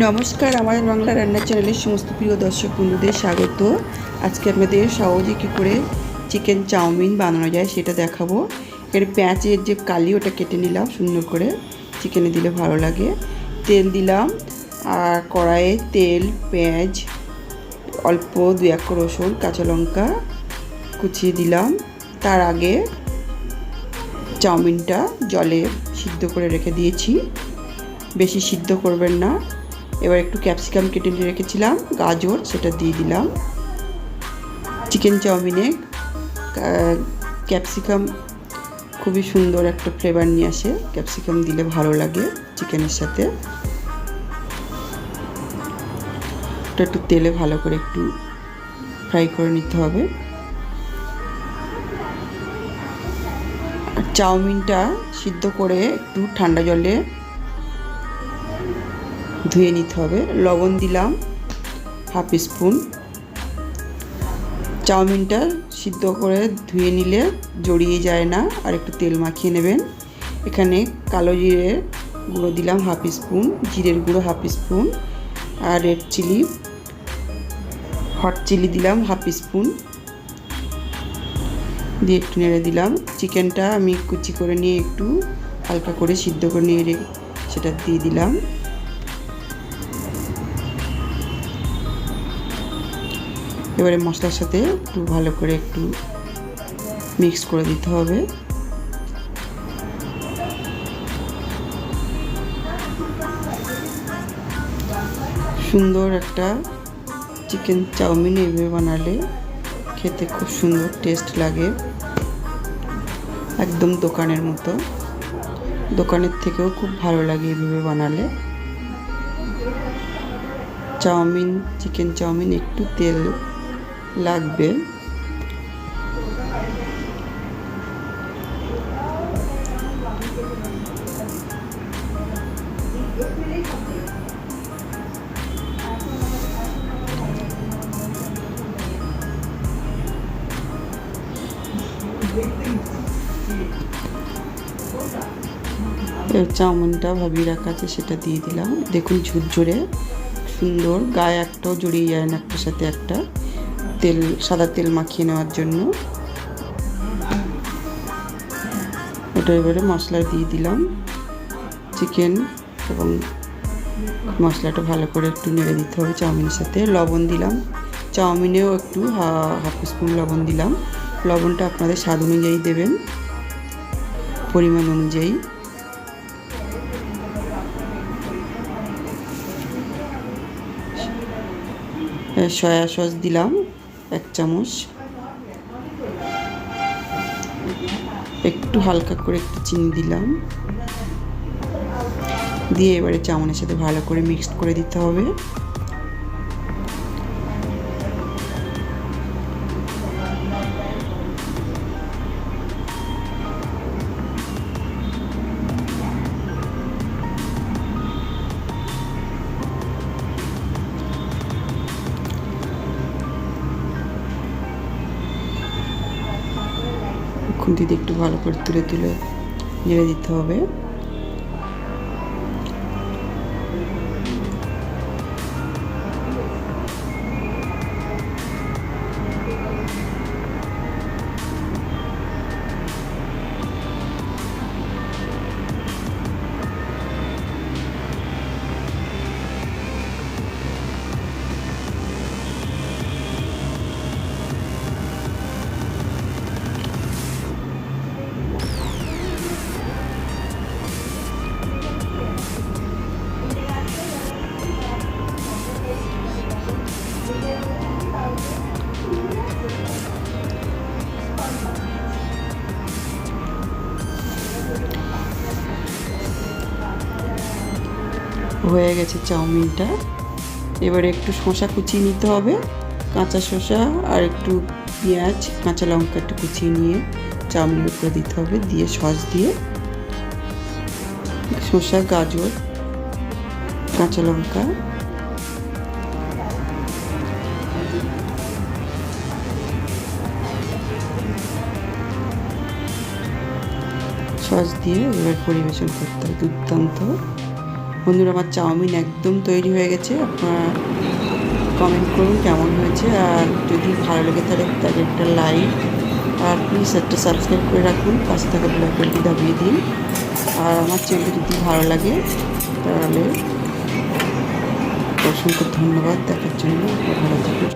নমস্কার, আমাদের বাংলা রান্নার চ্যানেলের সমস্ত প্রিয় দর্শক বন্ধুদের স্বাগত। আজকে আপনাদের সহজে কী করে চিকেন চাউমিন বানানো যায় সেটা দেখাবো। এর পেঁয়াজের যে কালি, ওটা কেটে নিলাম সুন্দর করে, চিকেনে দিলে ভালো লাগে। তেল দিলাম, আর কড়াইয়ে তেল, পেঁয়াজ, অল্প দু এক রসুন, কাঁচা লঙ্কা কুচিয়ে দিলাম। তার আগে চাউমিনটা জলে সিদ্ধ করে রেখে দিয়েছি। বেশি সিদ্ধ করবেন না। এবার একটু ক্যাপসিকাম কেটে নিয়ে রেখেছিলাম, গাজর সেটা দিয়ে দিলাম চিকেন চাউমিনে ক্যাপসিকাম খুবই সুন্দর একটা ফ্লেভার নিয়ে আসে ক্যাপসিকাম দিলে ভালো লাগে চিকেনের সাথে। ওটা একটু তেলে ভালো করে একটু ফ্রাই করে নিতে হবে। চাউমিনটা সিদ্ধ করে একটু ঠান্ডা জলে ধুয়ে নিতে হবে। লবণ দিলাম, হাফ স্পুন। চাউমিনটা সিদ্ধ করে ধুয়ে নিলে জড়িয়ে যায় না, আর একটু তেল মাখিয়ে নেবেন। এখানে কালো জিরের গুঁড়ো দিলাম হাফ স্পুন, জিরের গুঁড়ো হাফ স্পুন, আর রেড চিলি, হট চিলি দিলাম হাফ স্পুন। দিয়ে একটু নেড়ে দিলাম। চিকেনটা আমি কুচি করে নিয়ে একটু হালকা করে সিদ্ধ করে নিয়ে সেটা দিয়ে দিলাম। এবারে মশলার সাথে একটু ভালো করে একটু মিক্স করে দিতে হবে। সুন্দর একটা চিকেন চাউমিন এভাবে বানালে খেতে খুব সুন্দর টেস্ট লাগে। একদম দোকানের মতো। দোকানের থেকেও খুব ভালো লাগে এভাবে বানালে। চাউমিন, চিকেন চাউমিন, একটু তেল লাগবে। চাউমিনটা ভাবিয়ে রাখা আছে, সেটা দিয়ে দিলাম। দেখুন ঝুরঝুরে, সুন্দর, গায়ে একটাও জড়িয়ে যায় না একটার সাথে একটা। তেল, সাদা তেল মাখিয়ে নেওয়ার জন্য। ওটা এবারে মশলা দিয়ে দিলাম চিকেন এবং মশলাটা ভালো করে একটু নেড়ে দিতে হবে চাউমিনের সাথে। লবণ দিলাম। চাউমিনেও একটু হাফ স্পুন লবণ দিলাম। লবণটা আপনাদের স্বাদ অনুযায়ী দেবেন, পরিমাণ অনুযায়ী। সয়া সস দিলাম। এক চামচ। একটু হালকা করে একটু চিনি দিলাম। দিয়ে এবারে চামনের সাথে ভালো করে মিক্সড করে দিতে হবে। দিয়ে একটু ভালো করে তুলে তুলে নেড়ে দিতে হবে। হয়ে গেছে চাউমিনটা। এবারে একটু শসা কুচিয়ে নিতে হবে। কাঁচা শসা আর একটু পেঁয়াজ, কাঁচা লঙ্কা একটু কুচিয়ে নিয়ে চাউমিনের উপরে দিতে হবে, দিয়ে সস দিয়ে। শসা, গাজর, কাঁচা লঙ্কা। সস দিয়ে এবার পরিবেশন করতে হবে দুর্দান্ত। বন্ধুরা, আমার চাউমিন একদম তৈরি হয়ে গেছে। আপনারা কমেন্ট করুন কেমন হয়েছে। আর যদি ভালো লেগে তাহলে তাহলে একটা লাইক আর প্লিজ একটা সাবস্ক্রাইব করে রাখুন। পাশে থাকা বেলটি দাবিয়ে দিন। আর আমার চ্যানেল যদি ভালো লাগে, তাহলে অসংখ্য ধন্যবাদ। দেখার জন্য ভালো থাকুন।